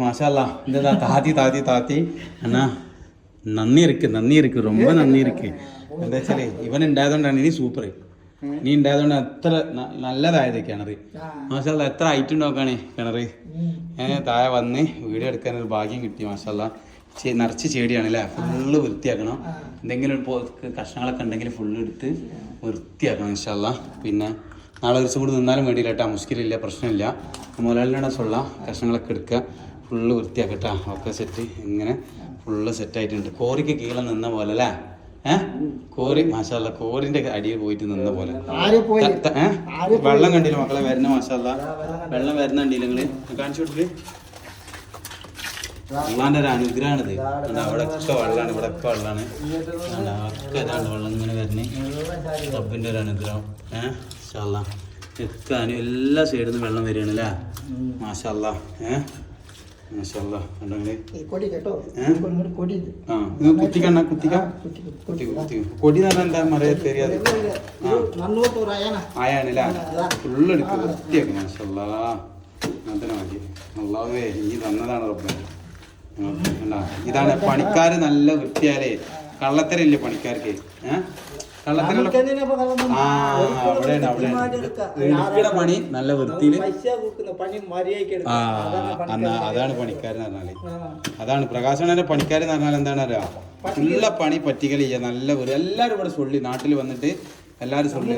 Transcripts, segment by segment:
மாஷால்லா இந்த தாத்தி தாத்தி தாத்தி அண்ணா നന്ദി ഇരിക്ക് നന്ദി ഇരിക്ക് ரொம்ப നന്ദി ഇരിക്ക് എന്താ വെച്ചാല് ഇവൻ ഉണ്ടായതുകൊണ്ടാണ് ഇനി സൂപ്പർ നീ ഉണ്ടായതുകൊണ്ട് എത്ര ന- നല്ലതായത് കിണറ് മാഷാല്ല എത്ര ഹൈറ്റ് നോക്കാണേ കിണറ് ഏ താഴെ വന്ന് വീഡിയോ എടുക്കാൻ ഒരു ഭാഗ്യം കിട്ടി മാഷാല്ല ചെ- നിറച്ച് ചെടിയാണ് അല്ലേ ഫുള്ള് വൃത്തിയാക്കണം എന്തെങ്കിലും ഒരു പോ- കഷ്ണങ്ങളൊക്കെ ഉണ്ടെങ്കിൽ ഫുള്ള് എടുത്ത് വൃത്തിയാക്കണം ഇൻഷാല്ല പിന്നെ നാളെ ഒരു ദിവസം കൂടി നിന്നാലും വേണ്ടിയില്ല കേട്ടോ മുസ്കിലില്ല പ്രശ്നമില്ല മുതലാളിയുടെ സുള്ള കഷ്ണങ്ങളൊക്കെ എടുക്കുക ഫുള്ള് വൃത്തിയാക്കട്ടാ ഒക്കെ സെറ്റ് ഇങ്ങനെ ഫുള്ള് സെറ്റ് ആയിട്ടുണ്ട്. കോറിക്ക് കീഴെ നിന്ന പോലെ അല്ലേ? ഏഹ് കോറി മാഷാല്ല കോറിന്റെ അടിയിൽ പോയിട്ട് നിന്ന പോലെ? വെള്ളം കണ്ടില്ല മക്കളെ? വരുന്ന മാഷാല്ല വെള്ളം വരുന്ന കണ്ടില്ല നിങ്ങൾ? കാണിച്ചു കൊടുക്ക്. അള്ളാന്റെ ഒരു അനുഗ്രഹമാണിത് അവിടെ ഒക്കെ വെള്ളമാണ് ഇവിടെ ഒക്കെ വെള്ളമാണ് ഒക്കെ ഇതാണ് വെള്ളം ഇങ്ങനെ വരുന്നേ. റബ്ബിന്റെ ഒരു അനുഗ്രഹം. ഏഹ് മാഷാല്ല എല്ലാ സൈഡിൽ നിന്ന് വെള്ളം വരികയാണല്ലേ മാഷാല്ല ഏഹ് മാഷാല്ല കണ്ടോ നിങ്ങൾ? ഈ കൊടി കേട്ടോ. ഏ? ഇങ്ങോട്ട് കൊടി ഇത്. ആ ഇത് കുത്തിക്കണ്ണ കുത്തിക്ക? കുത്തി, കുത്തി. കുത്തി കുത്തി. കൊടി എന്ന് പറഞ്ഞാൽ എന്താ മറിയ തെരിയാതെ ആ. നന്നോട്ട് ഒരു അയന. ആയാണല്ലേ ഫുള്ള് എടുക്കുക വൃത്തിയാക്കും മാഷല്ലാ അതിനെ മതി. അള്ളാവേ ഈ തന്നതാണ് റബ്ബേ. ഇതാണ് പണിക്കാർ നല്ല വൃത്തിയാലേ കള്ളത്തരല്ലേ പണിക്കാർക്ക്? കള്ളത്തരല്ല ആ അവിടെയാണ് അവിടെയാണ്. എടുക്കണ പണി നല്ല വൃത്തിയിൽ ആ. അതാണ് പണിക്കാരൻ എന്നാ അതാണ് പണിക്കാരെന്ന് പറഞ്ഞാൽ. അതാണ് പ്രകാശനന്റെ പണിക്കാരെന്ന് പറഞ്ഞാൽ എന്താണ് അറിയാ? ഉള്ള പണി പറ്റിക്കൽ ചെയ്യുക നല്ല ഒരു എല്ലാവരും ഇവിടെ സൊള്ളി നാട്ടിൽ വന്നിട്ട് എല്ലാവരും സൊള്ളി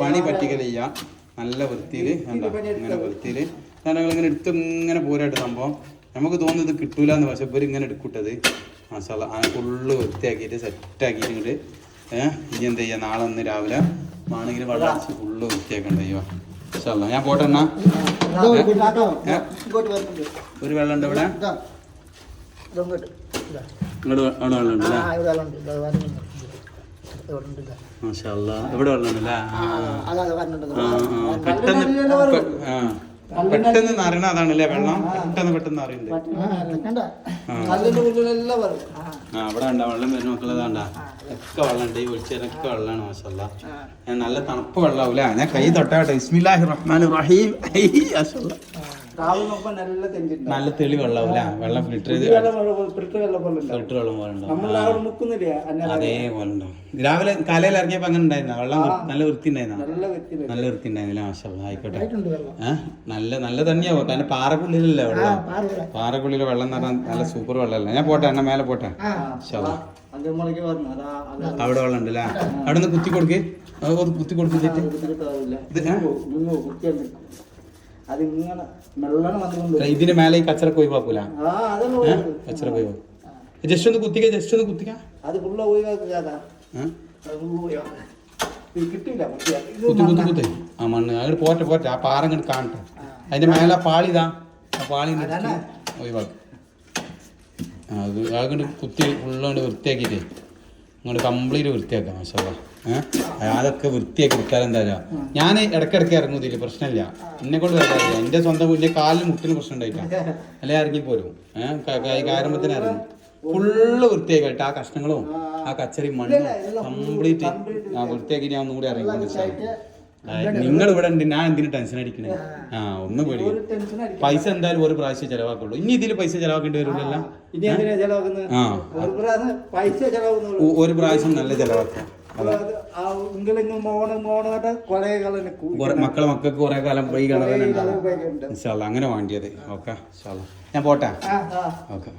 പണി പറ്റിക്കൽ ചെയ്യുക നല്ല വൃത്തിയിൽ എന്താ ഇങ്ങനെ വൃത്തിയിൽ ഞങ്ങൾ ഇങ്ങനെ എടുത്ത് ഇങ്ങനെ പോരായിട്ട് സംഭവം. നമുക്ക് തോന്നുന്നത് കിട്ടൂലെന്ന് പക്ഷെ ഇവർ ഇങ്ങനെ എടുക്കൂട്ടത്. മസാല അങ്ങനെ ഫുള്ള് വൃത്തിയാക്കിയിട്ട് സെറ്റാക്കിയിട്ട് ഇങ്ങോട്ട് ഏഹ് ഇനി എന്ത് ചെയ്യുക നാളെ ഒന്ന് രാവിലെ ആണെങ്കിൽ വെള്ളം അടിച്ച് ഫുള്ള് വൃത്തിയാക്കണ്ട? അയ്യോ മസാല ഞാൻ പോട്ടെ എന്നാ. ഒരു വെള്ളം ഉണ്ട് ഇവിടെ. ഇങ്ങോട്ട്. അവിടെ വെള്ളം ഉണ്ട് ആ, അല്ലേ? ഇവിടെ വെള്ളം ഉണ്ടല്ലേ പെട്ടെന്ന് ആ. പെട്ടെന്ന് നിറയണ അതാണല്ലേ വെള്ളം? പെട്ടെന്ന് പെട്ടെന്ന് അറിയുന്നുണ്ട് ആ, അവിടെ ഉണ്ടാ വെള്ളം വരുന്ന മക്കൾ അതാണ്ടാ ഒക്കെ വെള്ളം ഉണ്ട് ഈ ഒഴിച്ചതിനൊക്കെ വെള്ളമാണ് മാഷല്ല. നല്ല തണുപ്പ് വെള്ളമാവൂല ഞാൻ കൈ തൊട്ടാട്ടെ. ഇസ്മില്ലാഹി റഹ്മാൻ റഹീം. ഐ, നല്ല നല്ല തെളി വെള്ളാവൂല വെള്ളം ഫിൽറ്റർ ചെയ്ത് ഫിൽറ്റർ വെള്ളം പോലെ ഫിൽറ്റർ വെള്ളം പോലെ നമ്മൾ അവിടെ മുക്കുന്നില്ലേ? അന്നേരം അതേപോലെ ഉണ്ടാവും. രാവിലെ കലയിൽ ഇറങ്ങിയപ്പോ അങ്ങനെ ഉണ്ടായിരുന്ന? വെള്ളം നല്ല വൃത്തി ഉണ്ടായിരുന്ന നല്ല വൃത്തി ഉണ്ടായിരുന്നില്ല മാഷല്ല ആയിക്കോട്ടെ. ആയിട്ടുണ്ട് വെള്ളം. ഏഹ് നല്ല നല്ല തന്നെയാവും. കാരണം പാറക്കുള്ളിലല്ലേ ആ വെള്ളം? പാറക്കുള്ളിലെ വെള്ളം എന്ന് പറഞ്ഞാൽ നല്ല സൂപ്പർ വെള്ളമല്ലേ? ഞാൻ പോട്ടെ എണ്ണ മേലെ പോട്ടെ. അവിടെ വെള്ളം ഉണ്ട് അല്ലേ അവിടെ നിന്ന് കുത്തി കൊടുക്കേ കുത്തി കൊടുത്തിട്ട് ഇതിന് മേലെ ഈ കച്ചറക്ക് ഒഴിവാക്കൂല? ആ അതല്ല പോകും ഒഴിവാക്ക്. കച്ചറക്ക് ഒഴിവാക്കും. ജസ്റ്റ് ഒന്ന് കുത്തിക്ക ജസ്റ്റ് ഒന്ന് കുത്തിക്ക. അത് ഫുള്ള കിട്ടില്ല കുത്തി കുത്തി. കുത്തി ആ മണ്ണ്. അങ്ങോട്ട് പോട്ടെ പോട്ടെ ആ പാറ അങ്ങോട്ട് കാണട്ടെ. അതിന്റെ മേലെ ആ പാളി ഇതാ. ആ പാളി ഒഴിവാക്കും. അത് അങ്ങോട്ട് കുത്തി ഫുള്ളോണ്ട് വൃത്തിയാക്കിയിട്ട്. ഇങ്ങോട്ട് കംപ്ലീറ്റ് വൃത്തിയാക്കാം മാഷാ ഏഹ് അതൊക്കെ വൃത്തിയാക്കി എടുക്കാൻ എന്താ ഞാൻ ഇടയ്ക്കിടയ്ക്ക് ഇറങ്ങും ഇതിൽ പ്രശ്നമില്ല. എന്നെ കൊണ്ട് വരാറില്ല എന്റെ സ്വന്തം വീട്ടിൽ കാലിന് മുട്ടിന് പ്രശ്നം ഉണ്ടായിട്ടാണ് അല്ലെ ഇറങ്ങി പോരും. ഏഹ് കാരമ്പത്തിന് ഇറങ്ങും ഫുള്ള് വൃത്തിയാക്കിയിട്ട് ആ കഷ്ണങ്ങളും ആ കച്ചറി മണ്ണും കംപ്ലീറ്റ് ആ വൃത്തിയാക്കി ഞാൻ ഒന്നുകൂടി ഇറങ്ങി നിങ്ങൾ ഇവിടെ ഉണ്ട് ഞാൻ എന്തിനു ടെൻഷൻ അടിക്കണേ? ആ. ഒന്നും പേടിക്കും അടിക്കും പൈസ എന്തായാലും ഒരു പ്രാവശ്യം ചെലവാക്കുള്ളൂ. ഇനി ഇതിൽ പൈസ ചെലവാക്കേണ്ടി ആ ഒരു പ്രാവശ്യം നല്ല ചെലവാക്കാം. മക്കളെ മക്കൾക്ക് കുറെ കാലം പോയി ഇൻഷാല്ല അങ്ങനെ വേണ്ടിയത്. ഓക്കെ ഞാൻ പോട്ടെ? ഓക്കെ.